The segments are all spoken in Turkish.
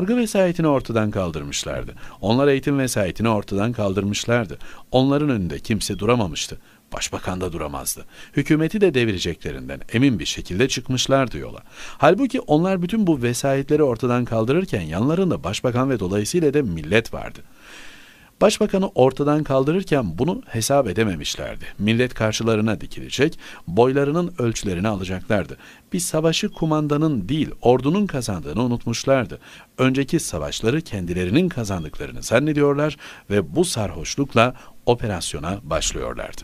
Yargı vesayetini ortadan kaldırmışlardı. Onlar eğitim vesayetini ortadan kaldırmışlardı. Onların önünde kimse duramamıştı. Başbakan da duramazdı. Hükümeti de devireceklerinden emin bir şekilde çıkmışlardı yola. Halbuki onlar bütün bu vesayetleri ortadan kaldırırken yanlarında başbakan ve dolayısıyla da millet vardı. Başbakanı ortadan kaldırırken bunu hesap edememişlerdi. Millet karşılarına dikilecek, boylarının ölçülerini alacaklardı. Bir savaşı kumandanın değil, ordunun kazandığını unutmuşlardı. Önceki savaşları kendilerinin kazandıklarını zannediyorlar ve bu sarhoşlukla operasyona başlıyorlardı.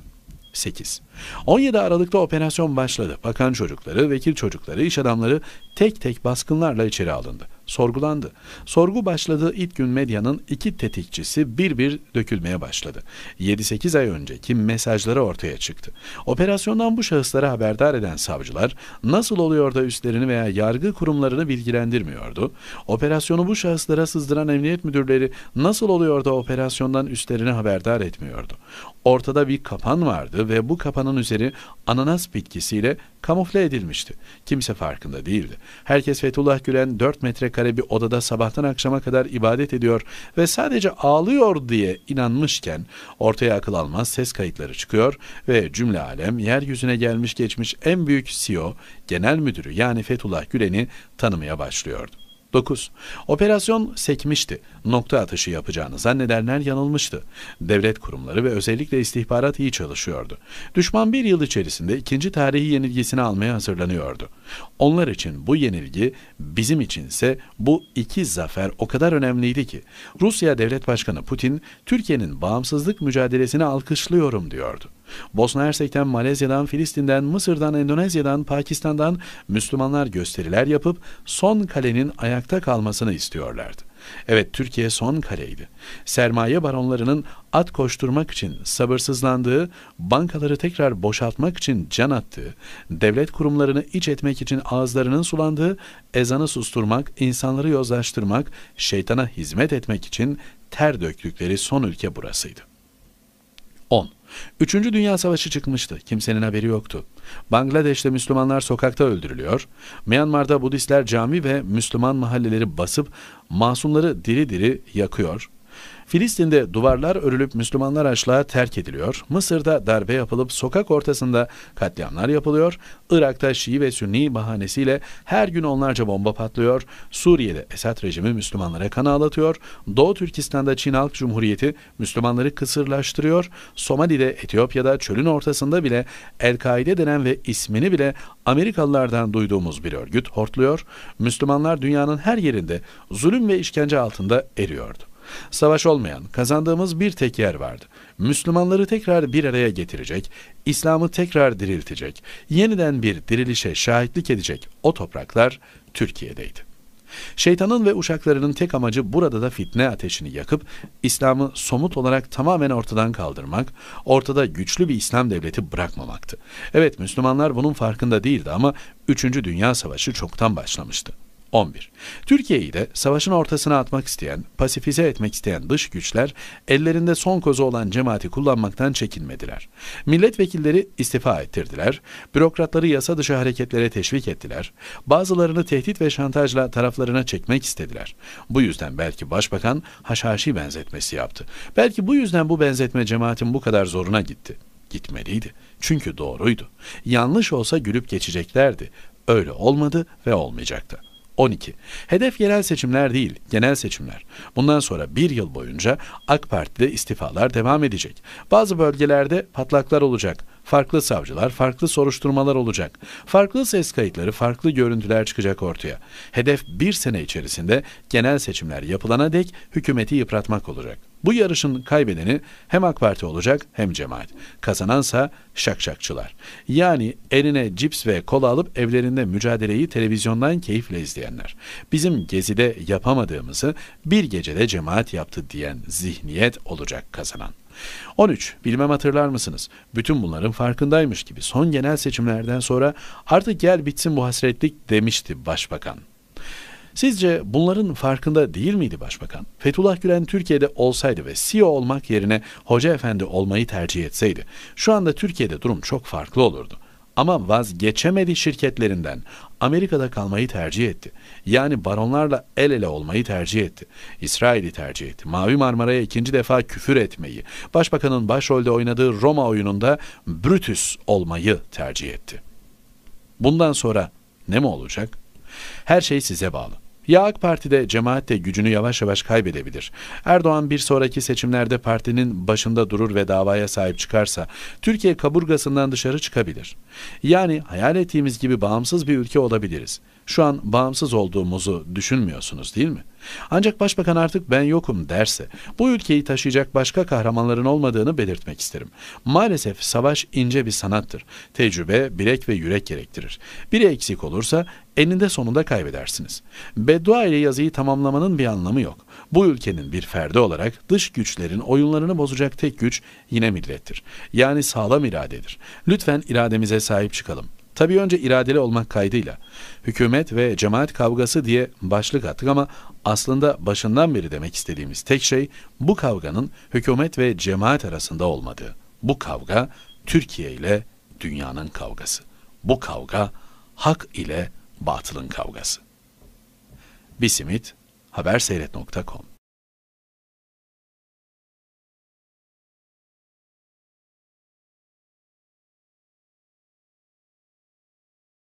8. 17 Aralık'ta operasyon başladı. Bakan çocukları, vekil çocukları, iş adamları tek tek baskınlarla içeri alındı sorgulandı. Sorgu başladığı ilk gün medyanın iki tetikçisi bir bir dökülmeye başladı. 7-8 ay önceki mesajları ortaya çıktı. Operasyondan bu şahısları haberdar eden savcılar nasıl oluyor da üstlerini veya yargı kurumlarını bilgilendirmiyordu? Operasyonu bu şahıslara sızdıran emniyet müdürleri nasıl oluyor da operasyondan üstlerini haberdar etmiyordu? Ortada bir kapan vardı ve bu kapanın üzeri ananas bitkisiyle kamufle edilmişti. Kimse farkında değildi. Herkes Fethullah Gülen 4 metrekare bir odada sabahtan akşama kadar ibadet ediyor ve sadece ağlıyor diye inanmışken ortaya akıl almaz ses kayıtları çıkıyor ve cümle alem yeryüzüne gelmiş geçmiş en büyük CEO, genel müdürü yani Fethullah Gülen'i tanımaya başlıyordu. 9. Operasyon sekmişti. Nokta atışı yapacağını zannedenler yanılmıştı. Devlet kurumları ve özellikle istihbarat iyi çalışıyordu. Düşman bir yıl içerisinde ikinci tarihi yenilgisini almaya hazırlanıyordu. Onlar için bu yenilgi, bizim içinse bu iki zafer o kadar önemliydi ki Rusya Devlet Başkanı Putin Türkiye'nin bağımsızlık mücadelesini alkışlıyorum diyordu. Bosna Hersek'ten, Malezya'dan, Filistin'den, Mısır'dan, Endonezya'dan, Pakistan'dan Müslümanlar gösteriler yapıp son kalenin ayakta kalmasını istiyorlardı. Evet Türkiye son kaleydi. Sermaye baronlarının at koşturmak için sabırsızlandığı, bankaları tekrar boşaltmak için can attığı, devlet kurumlarını iç etmek için ağızlarının sulandığı, ezanı susturmak, insanları yozlaştırmak, şeytana hizmet etmek için ter döktükleri son ülke burasıydı. 10. Üçüncü Dünya Savaşı çıkmıştı. Kimsenin haberi yoktu. Bangladeş'te Müslümanlar sokakta öldürülüyor. Myanmar'da Budistler cami ve Müslüman mahalleleri basıp masumları diri diri yakıyor. Filistin'de duvarlar örülüp Müslümanlar açlığa terk ediliyor. Mısır'da darbe yapılıp sokak ortasında katliamlar yapılıyor. Irak'ta Şii ve Sünni bahanesiyle her gün onlarca bomba patlıyor. Suriye'de Esad rejimi Müslümanlara kan ağlatıyor. Doğu Türkistan'da Çin Halk Cumhuriyeti Müslümanları kısırlaştırıyor. Somali'de, Etiyopya'da çölün ortasında bile El-Kaide denen ve ismini bile Amerikalılardan duyduğumuz bir örgüt hortluyor. Müslümanlar dünyanın her yerinde zulüm ve işkence altında eriyordu. Savaş olmayan, kazandığımız bir tek yer vardı. Müslümanları tekrar bir araya getirecek, İslam'ı tekrar diriltecek, yeniden bir dirilişe şahitlik edecek o topraklar Türkiye'deydi. Şeytanın ve uşaklarının tek amacı burada da fitne ateşini yakıp İslam'ı somut olarak tamamen ortadan kaldırmak, ortada güçlü bir İslam devleti bırakmamaktı. Evet Müslümanlar bunun farkında değildi ama 3. Dünya Savaşı çoktan başlamıştı. 11. Türkiye'yi de savaşın ortasına atmak isteyen, pasifize etmek isteyen dış güçler ellerinde son kozu olan cemaati kullanmaktan çekinmediler. Milletvekilleri istifa ettirdiler, bürokratları yasa dışı hareketlere teşvik ettiler, bazılarını tehdit ve şantajla taraflarına çekmek istediler. Bu yüzden belki başbakan haşhaşi benzetmesi yaptı. Belki bu yüzden bu benzetme cemaatin bu kadar zoruna gitti. Gitmeliydi. Çünkü doğruydu. Yanlış olsa gülüp geçeceklerdi. Öyle olmadı ve olmayacaktı. 12. Hedef yerel seçimler değil, genel seçimler. Bundan sonra bir yıl boyunca AK Parti'de istifalar devam edecek. Bazı bölgelerde patlaklar olacak. Farklı savcılar, farklı soruşturmalar olacak. Farklı ses kayıtları, farklı görüntüler çıkacak ortaya. Hedef bir sene içerisinde genel seçimler yapılana dek hükümeti yıpratmak olacak. Bu yarışın kaybedeni hem AK Parti olacak hem cemaat. Kazanansa şakşakçılar. Yani eline cips ve kola alıp evlerinde mücadeleyi televizyondan keyifle izleyenler. Bizim gezide yapamadığımızı bir gecede cemaat yaptı diyen zihniyet olacak kazanan. 13. Bilmem hatırlar mısınız? Bütün bunların farkındaymış gibi son genel seçimlerden sonra artık gel bitsin bu hasretlik demişti başbakan. Sizce bunların farkında değil miydi başbakan? Fethullah Gülen Türkiye'de olsaydı ve CEO olmak yerine hoca efendi olmayı tercih etseydi, şu anda Türkiye'de durum çok farklı olurdu. Ama vazgeçemedi şirketlerinden, Amerika'da kalmayı tercih etti. Yani baronlarla el ele olmayı tercih etti. İsrail'i tercih etti. Mavi Marmara'ya ikinci defa küfür etmeyi, başbakanın başrolde oynadığı Roma oyununda Brutus olmayı tercih etti. Bundan sonra ne mi olacak? Her şey size bağlı. Ya AK Parti'de cemaat de gücünü yavaş yavaş kaybedebilir. Erdoğan bir sonraki seçimlerde partinin başında durur ve davaya sahip çıkarsa Türkiye kaburgasından dışarı çıkabilir. Yani hayal ettiğimiz gibi bağımsız bir ülke olabiliriz. Şu an bağımsız olduğumuzu düşünmüyorsunuz değil mi? Ancak başbakan artık ben yokum derse bu ülkeyi taşıyacak başka kahramanların olmadığını belirtmek isterim. Maalesef savaş ince bir sanattır. Tecrübe, bilek ve yürek gerektirir. Biri eksik olursa eninde sonunda kaybedersiniz. Beddua ile yazıyı tamamlamanın bir anlamı yok. Bu ülkenin bir ferdi olarak dış güçlerin oyunlarını bozacak tek güç yine millettir. Yani sağlam iradedir. Lütfen irademize sahip çıkalım. Tabii önce iradeli olmak kaydıyla. Hükümet ve cemaat kavgası diye başlık attık ama aslında başından beri demek istediğimiz tek şey bu kavganın hükümet ve cemaat arasında olmadığı. Bu kavga Türkiye ile dünyanın kavgası. Bu kavga hak ile batılın kavgası. Bisimit haberseyret.com